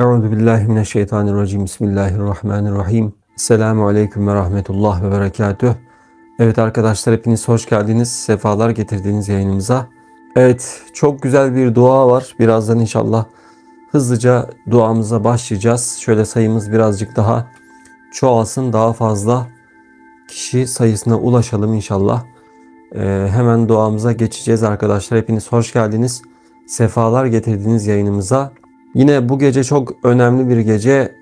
Euzu billahi mineşşeytanirracim. Bismillahirrahmanirrahim. Selamun aleyküm ve rahmetullah ve berekatüh. Evet arkadaşlar hepiniz hoş geldiniz. Sefalar getirdiğiniz yayınımıza. Evet çok güzel bir dua var. Birazdan inşallah hızlıca duamıza başlayacağız. Şöyle sayımız birazcık daha çoğalsın. Daha fazla kişi sayısına ulaşalım inşallah. Ee, hemen duamıza geçeceğiz arkadaşlar. Hepiniz hoş geldiniz. Sefalar getirdiğiniz yayınımıza. Yine bu gece çok önemli bir gece.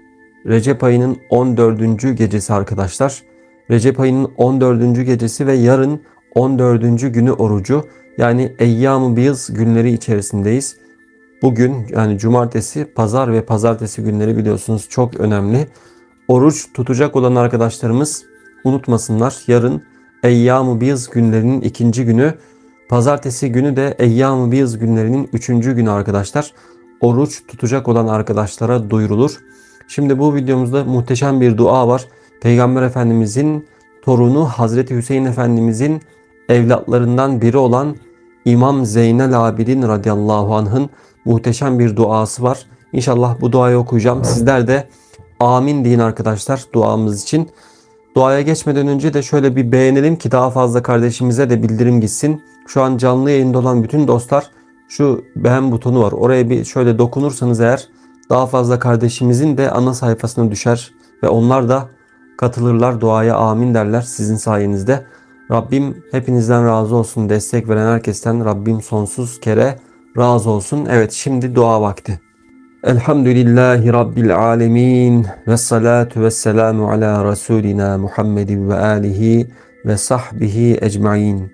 Recep ayının 14. gecesi arkadaşlar. Recep ayının 14. gecesi ve yarın 14. günü orucu. Yani Eyyam-ı Biyız günleri içerisindeyiz. Bugün yani cumartesi, pazar ve pazartesi günleri biliyorsunuz çok önemli. Oruç tutacak olan arkadaşlarımız unutmasınlar. Yarın Eyyam-ı Biyız günlerinin ikinci günü. Pazartesi günü de Eyyam-ı Biyız günlerinin üçüncü günü arkadaşlar oruç tutacak olan arkadaşlara duyurulur. Şimdi bu videomuzda muhteşem bir dua var. Peygamber Efendimizin torunu Hazreti Hüseyin Efendimizin evlatlarından biri olan İmam Zeynel Abidin radıyallahu anh'ın muhteşem bir duası var. İnşallah bu duayı okuyacağım. Sizler de amin deyin arkadaşlar duamız için. Duaya geçmeden önce de şöyle bir beğenelim ki daha fazla kardeşimize de bildirim gitsin. Şu an canlı yayında olan bütün dostlar şu beğen butonu var. Oraya bir şöyle dokunursanız eğer daha fazla kardeşimizin de ana sayfasına düşer ve onlar da katılırlar duaya amin derler sizin sayenizde. Rabbim hepinizden razı olsun. Destek veren herkesten Rabbim sonsuz kere razı olsun. Evet şimdi dua vakti. Elhamdülillahi Rabbil alemin ve salatu ve selamu ala Resulina Muhammedin ve alihi ve sahbihi ecmain.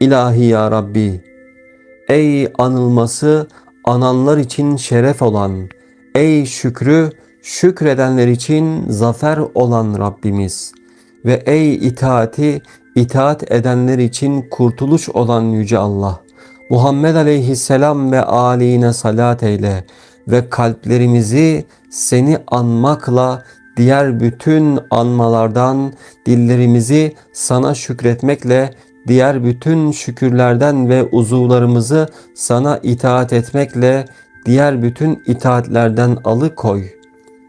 İlahi ya Rabbi Ey anılması ananlar için şeref olan, ey şükrü şükredenler için zafer olan Rabbimiz ve ey itaati itaat edenler için kurtuluş olan Yüce Allah. Muhammed aleyhisselam ve aline salat eyle ve kalplerimizi seni anmakla diğer bütün anmalardan dillerimizi sana şükretmekle diğer bütün şükürlerden ve uzuvlarımızı sana itaat etmekle diğer bütün itaatlerden alıkoy.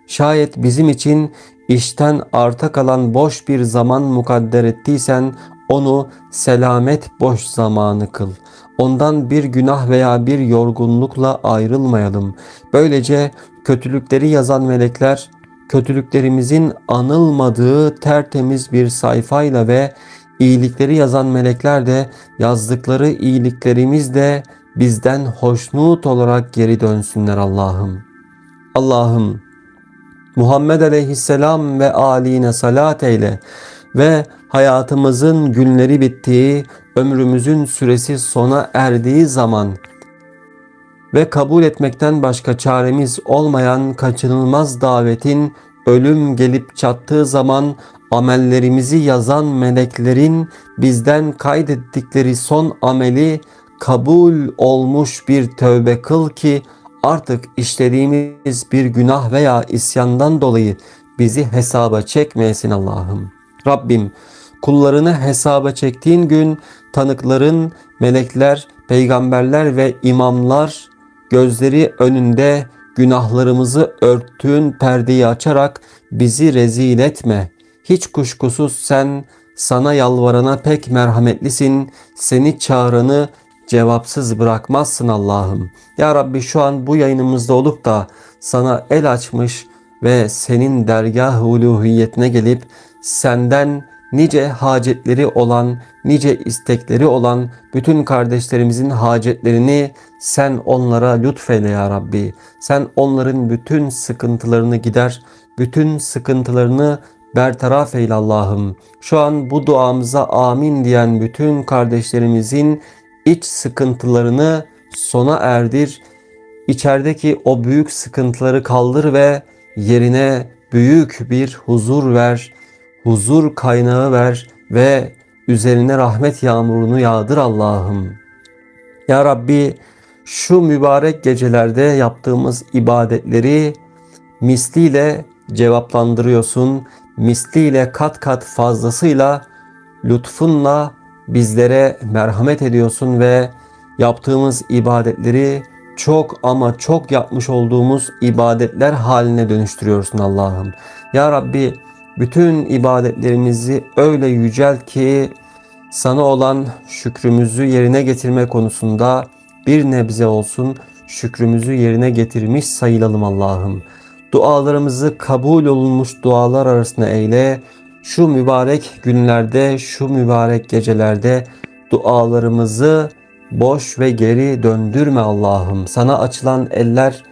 Şayet bizim için işten arta kalan boş bir zaman mukadder ettiysen onu selamet boş zamanı kıl. Ondan bir günah veya bir yorgunlukla ayrılmayalım. Böylece kötülükleri yazan melekler kötülüklerimizin anılmadığı tertemiz bir sayfayla ve İyilikleri yazan melekler de yazdıkları iyiliklerimiz de bizden hoşnut olarak geri dönsünler Allah'ım. Allah'ım Muhammed aleyhisselam ve aline salat eyle ve hayatımızın günleri bittiği, ömrümüzün süresi sona erdiği zaman ve kabul etmekten başka çaremiz olmayan kaçınılmaz davetin ölüm gelip çattığı zaman amellerimizi yazan meleklerin bizden kaydettikleri son ameli kabul olmuş bir tövbe kıl ki artık işlediğimiz bir günah veya isyandan dolayı bizi hesaba çekmeyesin Allah'ım. Rabbim kullarını hesaba çektiğin gün tanıkların, melekler, peygamberler ve imamlar gözleri önünde günahlarımızı örttüğün perdeyi açarak bizi rezil etme. Hiç kuşkusuz sen sana yalvarana pek merhametlisin. Seni çağıranı cevapsız bırakmazsın Allah'ım. Ya Rabbi şu an bu yayınımızda olup da sana el açmış ve senin dergah uluhiyetine gelip senden nice hacetleri olan, nice istekleri olan bütün kardeşlerimizin hacetlerini sen onlara lütfeyle ya Rabbi. Sen onların bütün sıkıntılarını gider, bütün sıkıntılarını bertaraf eyle Allah'ım. Şu an bu duamıza amin diyen bütün kardeşlerimizin iç sıkıntılarını sona erdir. İçerideki o büyük sıkıntıları kaldır ve yerine büyük bir huzur ver. Huzur kaynağı ver ve üzerine rahmet yağmurunu yağdır Allah'ım. Ya Rabbi şu mübarek gecelerde yaptığımız ibadetleri misliyle cevaplandırıyorsun misliyle kat kat fazlasıyla lütfunla bizlere merhamet ediyorsun ve yaptığımız ibadetleri çok ama çok yapmış olduğumuz ibadetler haline dönüştürüyorsun Allah'ım. Ya Rabbi bütün ibadetlerimizi öyle yücelt ki sana olan şükrümüzü yerine getirme konusunda bir nebze olsun şükrümüzü yerine getirmiş sayılalım Allah'ım. Dualarımızı kabul olunmuş dualar arasına eyle. Şu mübarek günlerde, şu mübarek gecelerde dualarımızı boş ve geri döndürme Allah'ım. Sana açılan eller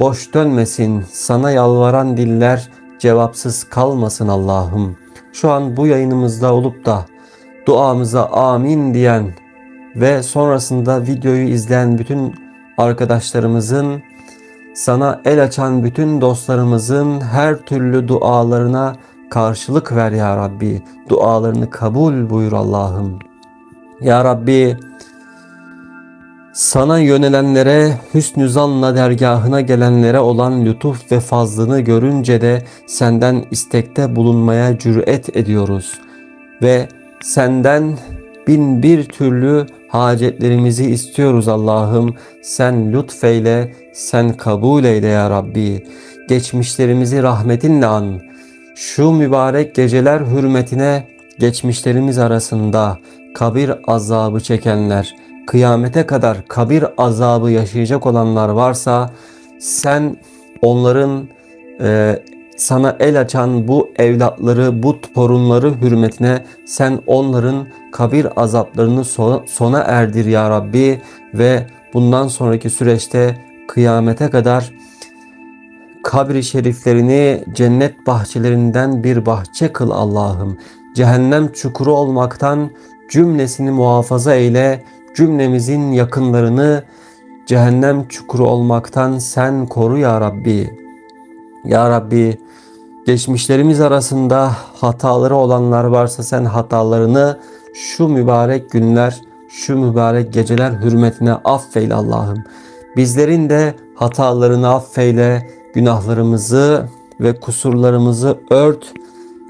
boş dönmesin. Sana yalvaran diller cevapsız kalmasın Allah'ım. Şu an bu yayınımızda olup da duamıza amin diyen ve sonrasında videoyu izleyen bütün arkadaşlarımızın sana el açan bütün dostlarımızın her türlü dualarına karşılık ver ya Rabbi. Dualarını kabul buyur Allah'ım. Ya Rabbi sana yönelenlere, hüsnü zanla dergahına gelenlere olan lütuf ve fazlını görünce de senden istekte bulunmaya cüret ediyoruz. Ve senden bin bir türlü hacetlerimizi istiyoruz Allah'ım. Sen lütfeyle, sen kabul eyle ya Rabbi. Geçmişlerimizi rahmetinle an. Şu mübarek geceler hürmetine geçmişlerimiz arasında kabir azabı çekenler, kıyamete kadar kabir azabı yaşayacak olanlar varsa sen onların e, sana el açan bu evlatları, bu torunları hürmetine sen onların kabir azaplarını sona erdir ya Rabbi ve bundan sonraki süreçte kıyamete kadar kabri şeriflerini cennet bahçelerinden bir bahçe kıl Allah'ım. Cehennem çukuru olmaktan cümlesini muhafaza eyle, cümlemizin yakınlarını cehennem çukuru olmaktan sen koru ya Rabbi. Ya Rabbi geçmişlerimiz arasında hataları olanlar varsa sen hatalarını şu mübarek günler, şu mübarek geceler hürmetine affeyle Allah'ım. Bizlerin de hatalarını affeyle, günahlarımızı ve kusurlarımızı ört.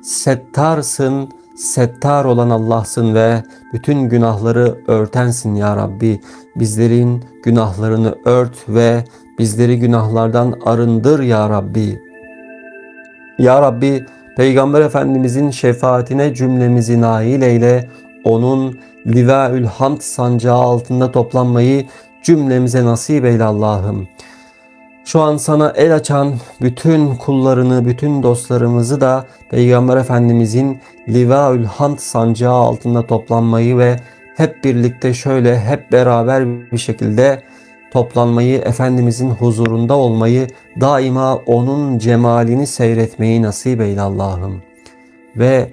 Settarsın, settar olan Allah'sın ve bütün günahları örtensin ya Rabbi. Bizlerin günahlarını ört ve bizleri günahlardan arındır ya Rabbi. Ya Rabbi Peygamber Efendimizin şefaatine cümlemizi nail eyle. Onun Livaül Hamd sancağı altında toplanmayı cümlemize nasip eyle Allah'ım. Şu an sana el açan bütün kullarını, bütün dostlarımızı da Peygamber Efendimizin Livaül Hamd sancağı altında toplanmayı ve hep birlikte şöyle hep beraber bir şekilde toplanmayı, Efendimizin huzurunda olmayı, daima onun cemalini seyretmeyi nasip eyle Allah'ım. Ve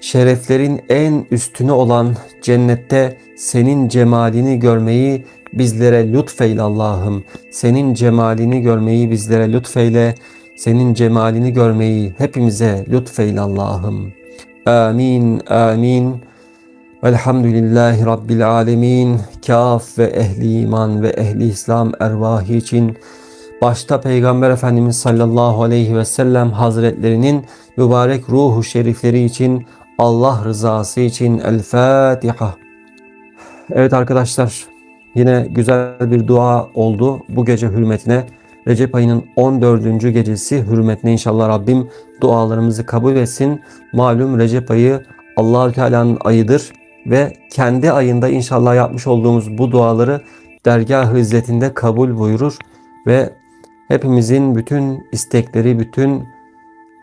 şereflerin en üstünü olan cennette senin cemalini görmeyi bizlere lütfeyle Allah'ım. Senin cemalini görmeyi bizlere lütfeyle. Senin cemalini görmeyi hepimize lütfeyle Allah'ım. Amin, amin. Velhamdülillahi Rabbil alemin. Kaf ve ehli iman ve ehli İslam ervahı için başta Peygamber Efendimiz sallallahu aleyhi ve sellem hazretlerinin mübarek ruhu şerifleri için Allah rızası için El Fatiha. Evet arkadaşlar yine güzel bir dua oldu bu gece hürmetine. Recep ayının 14. gecesi hürmetine inşallah Rabbim dualarımızı kabul etsin. Malum Recep ayı Allahü Teala'nın ayıdır ve kendi ayında inşallah yapmış olduğumuz bu duaları dergah hizmetinde kabul buyurur ve hepimizin bütün istekleri, bütün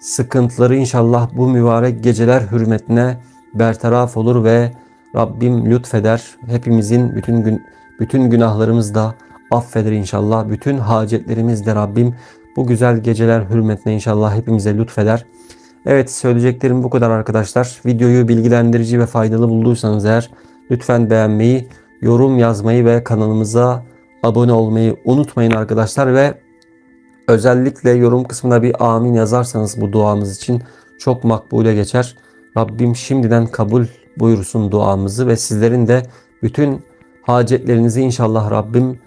sıkıntıları inşallah bu mübarek geceler hürmetine bertaraf olur ve Rabbim lütfeder. Hepimizin bütün gün bütün günahlarımız da affeder inşallah. Bütün hacetlerimiz de Rabbim bu güzel geceler hürmetine inşallah hepimize lütfeder. Evet söyleyeceklerim bu kadar arkadaşlar. Videoyu bilgilendirici ve faydalı bulduysanız eğer lütfen beğenmeyi, yorum yazmayı ve kanalımıza abone olmayı unutmayın arkadaşlar ve özellikle yorum kısmına bir amin yazarsanız bu duamız için çok makbule geçer. Rabbim şimdiden kabul buyursun duamızı ve sizlerin de bütün hacetlerinizi inşallah Rabbim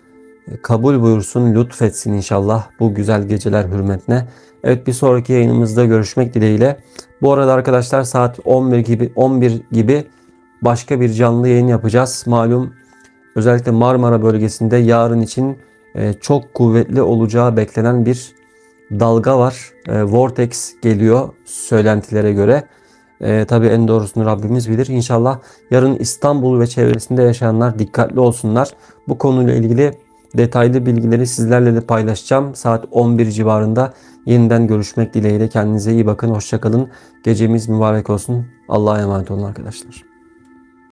kabul buyursun, lütfetsin inşallah bu güzel geceler hürmetine. Evet bir sonraki yayınımızda görüşmek dileğiyle. Bu arada arkadaşlar saat 11 gibi 11 gibi başka bir canlı yayın yapacağız. Malum özellikle Marmara bölgesinde yarın için e, çok kuvvetli olacağı beklenen bir dalga var. E, vortex geliyor söylentilere göre. E, tabii en doğrusunu Rabbimiz bilir. İnşallah yarın İstanbul ve çevresinde yaşayanlar dikkatli olsunlar. Bu konuyla ilgili detaylı bilgileri sizlerle de paylaşacağım. Saat 11 civarında yeniden görüşmek dileğiyle. Kendinize iyi bakın. Hoşçakalın. Gecemiz mübarek olsun. Allah'a emanet olun arkadaşlar.